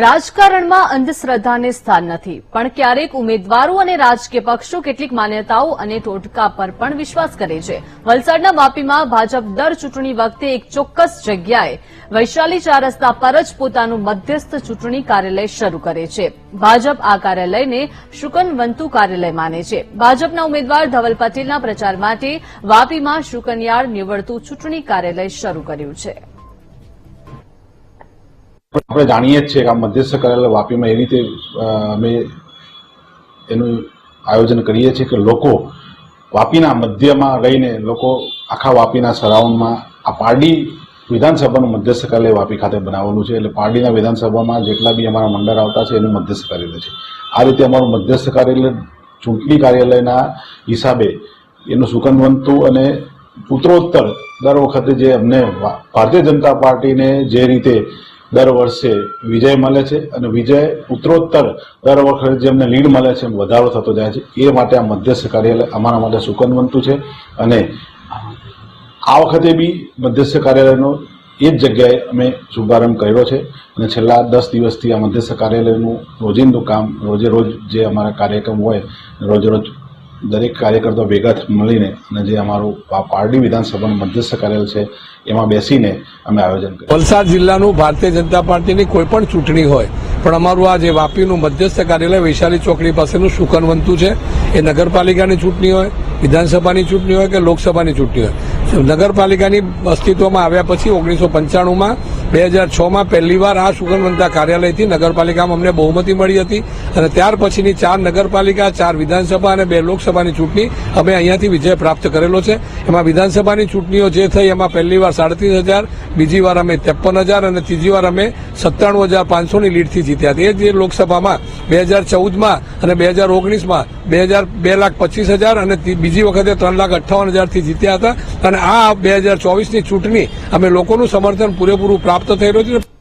રાજકારણમાં અંધશ્રદ્ધાને સ્થાન નથી. પણ ક્યારેક ઉમેદવારો અને રાજકીય પક્ષો કેટલીક માન્યતાઓ અને ટોટકા પર પણ વિશ્વાસ કરે છે. વલસાડના વાપીમાં ભાજપ દર ચૂંટણી વખતે એક ચોક્કસ જગ્યાએ વૈશાલી ચાર રસ્તા પર જ પોતાનું મધ્યસ્થ ચૂંટણી કાર્યાલય શરૂ કરે છે. ભાજપ આ કાર્યાલયને શુકનવંતુ કાર્યાલય માને છે. ભાજપના ઉમેદવાર ધવલ પટેલના પ્રચાર માટે વાપીમાં શુકનયાળ નિવડતું ચૂંટણી કાર્યાલય શરૂ કર્યું છે. આપણે જાણીએ જ છીએ કે આ મધ્યસ્થ કરેલ વાપીમાં એ રીતે અમે એનું આયોજન કરીએ છીએ કે લોકો વાપીના મધ્યમાં રહીને લોકો આખા વાપીના સરાઉન્ડમાં આ પારડી વિધાનસભાનું મધ્યસ્થ કાર્યાલય વાપી ખાતે બનાવેલું છે. એટલે પારડીના વિધાનસભામાં જેટલા બી અમારા મંડળ આવતા છે, એનું મધ્યસ્થ કાર્યાલય છે. આ રીતે અમારું મધ્યસ્થ કાર્યાલય, ચૂંટણી કાર્યાલયના હિસાબે એનું સુકનવંતુ અને ઉત્તરોત્તર દર વખતે જે અમને ભારતીય જનતા પાર્ટીને જે રીતે દર વર્ષે વિજય મળે છે અને વિજય ઉત્તરોત્તર દર વખતે જે અમને લીડ મળે છે, એમ વધારો થતો જાય છે. એ માટે આ મધ્યસ્થ કાર્યાલય અમારા માટે સુકન બનતું છે અને આ વખતે બી મધ્યસ્થ કાર્યાલયનો એ જ જગ્યાએ અમે શુભારંભ કર્યો છે અને છેલ્લા દસ દિવસથી આ મધ્યસ્થ કાર્યાલયનું રોજિંદું કામ રોજે રોજ જે અમારા કાર્યક્રમ હોય, રોજે રોજ દરેક કાર્યકર્તાઓ ભેગા મળીને અને જે અમારું પારડી વિધાનસભાનું મધ્યસ્થ કરેલ છે, એમાં બેસીને અમે આયોજન કર્યું. વલસાડ જિલ્લાનું ભારતીય જનતા પાર્ટીની કોઈ પણ ચૂંટણી હોય, પણ અમારું આ જે વાપીનું મધ્યસ્થ કાર્યાલય વૈશાલી ચોકડી પાસેનું શુકનવંતુ છે, એ નગરપાલિકાની ચૂંટણી હોય, વિધાનસભાની ચૂંટણી હોય કે લોકસભાની ચૂંટણી હોય નગરપાલિકાની અસ્તિત્વમાં આવ્યા પછી ઓગણીસો પંચાણુંમાં, બે હજાર છમાં પહેલીવાર આ સુગંધવંતા કાર્યાલયથી નગરપાલિકામાં અમને બહુમતી મળી હતી અને ત્યાર પછીની ચાર નગરપાલિકા, ચાર વિધાનસભા અને બે લોકસભાની ચૂંટણી અમે અહીંયાથી વિજય પ્રાપ્ત કરેલો છે. એમાં વિધાનસભાની ચૂંટણીઓ જે થઈ, એમાં પહેલી વાર સાડત્રીસ હજાર, બીજી વાર અમે ત્રેપન હજાર અને ત્રીજી વાર અમે સત્તાણું હજાર પાંચસોની લીડથી જીત્યા. હતા એ જ લોકસભામાં બે હજાર ચૌદમાં અને બે હજાર ઓગણીસમાં બે હજાર બે લાખ પચીસ હજાર અને બીજી વખતે ત્રણ લાખ અઠ્ઠાવન હજારથી જીત્યા હતા. અને આ બે હજાર ચોવીસની ચૂંટણી અમે લોકોનું સમર્થન પૂરેપૂરું પ્રાપ્ત થઈ રહ્યું છે.